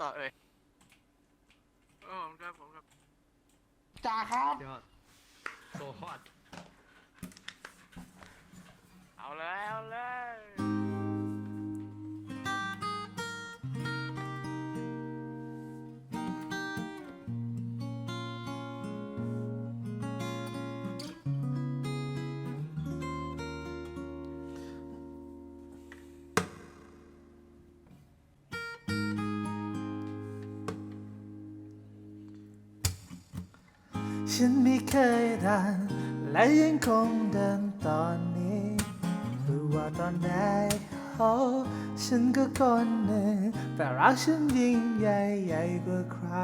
ต่อเอ่ยโอ้ผมครับผมครับจ่าครับ ยอดโซฮอตเอาเลยเอาเล ฉันไม่เคยดันและยังคงเดินตอนนี้หรือว่าตอนไหนโอ้ฉันก็คนหนึ่ง แต่รักฉันยิ่งใหญ่ใหญ่กว่าใคร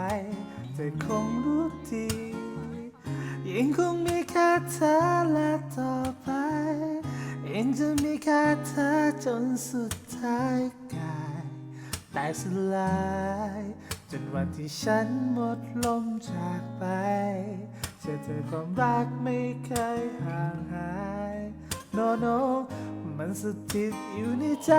เธอคงรู้ดียังคงมีแค่เธอและต่อไปยังจะมีแค่เธอจนสุดท้ายกายแต่สลาย จนวันที่ฉันหมดลมจากไปจอเธอความรักไม่เคยห่างหาย no no มันสถิตอยู่ในใจ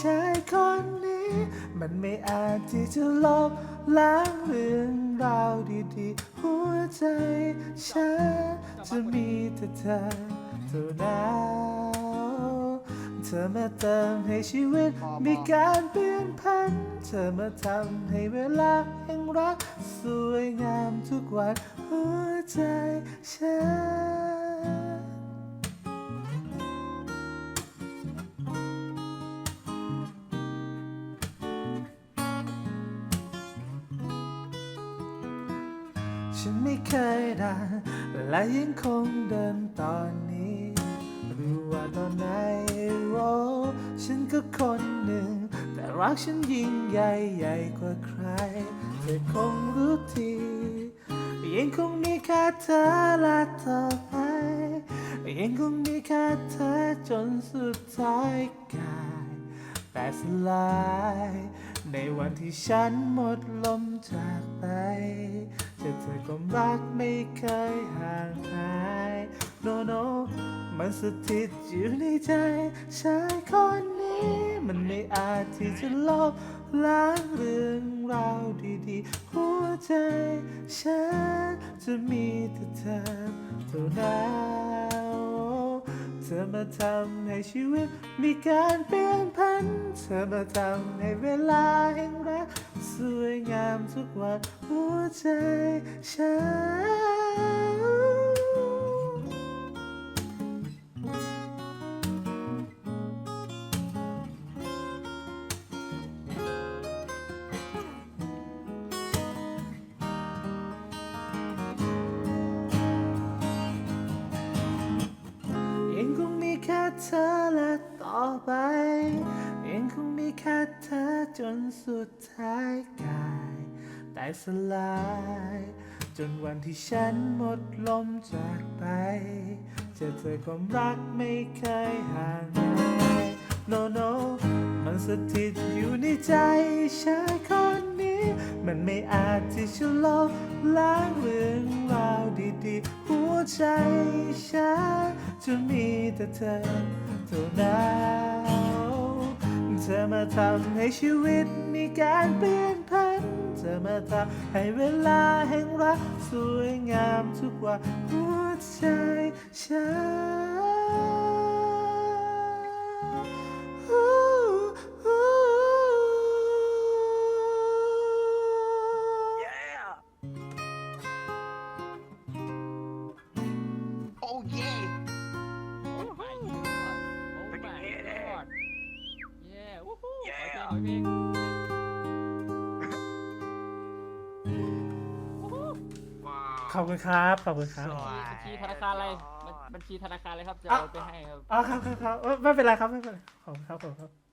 ชายคนนี้ มันไม่อาจที่จะลบล้างเรื่องราวดีๆ หัวใจฉันจะมีแต่เธอเท่านั้น เธอมาเติมให้ชีวิต มีการเปลี่ยนพัน เธอมาทำให้เวลาแห่งรัก สวยงามทุกวันหัวใจฉันฉันไม่เคยได้และยังคงเดินตอนนี้ หรือว่าตอนไหนโอ้ฉันก็คนหนึ่ง แต่รักฉันยิ่งใหญ่ใหญ่กว่าใคร เธอคงรู้ทียังคงมีแค่เธอและต่อไปยังคงมีแค่เธอจนสุดท้ายกายแต่สลาย ในวันที่ฉันหมดลมจากไปจะเธอความรักไม่เคยห่างหาย no no มันสถิตอยู่ในใจชายคนนี้ มันไม่อาจที่จะลบล้างเรื่องราวดีๆ หัวใจฉันจะมีแต่เธอเท่านั้นเธอมาทำให้ชีวิตมีการเปลี่ยนพัน เธอมาทำให้เวลาแห่งรักสวยงามทุกวันหัวใจฉัน เธอและต่อไป ยังคงมีแค่เธอจนสุดท้ายกายแต่สลาย จนวันที่ฉันหมดลมจากไป จะเธอความรักไม่เคยห่างหาย no no มันสถิตอยู่ในใจชายคน มันไม่อาจที่จะลบล้างเรื่องราวดีๆ หัวใจฉันจะมีแต่เธอเท่านั้นเธอมาทำให้ชีวิตมีการเปลี่ยนพัน เธอมาทำให้เวลาแห่งรักสวยงามทุกวันหัวใจฉัน พลงขอเพลงวู้ฮู้ว้าวขอบคุณครับ ขอบคุณครับสวยบัญชีธนาคารอะไรบัญบัญชีธนาคารอะไรครับจะอะเอาไปให้ครับ อ๋อครับครับครับเอ้ยไม่เป็นไรครับไม่เป็นไรขอบคุณครับขอบคุณครับ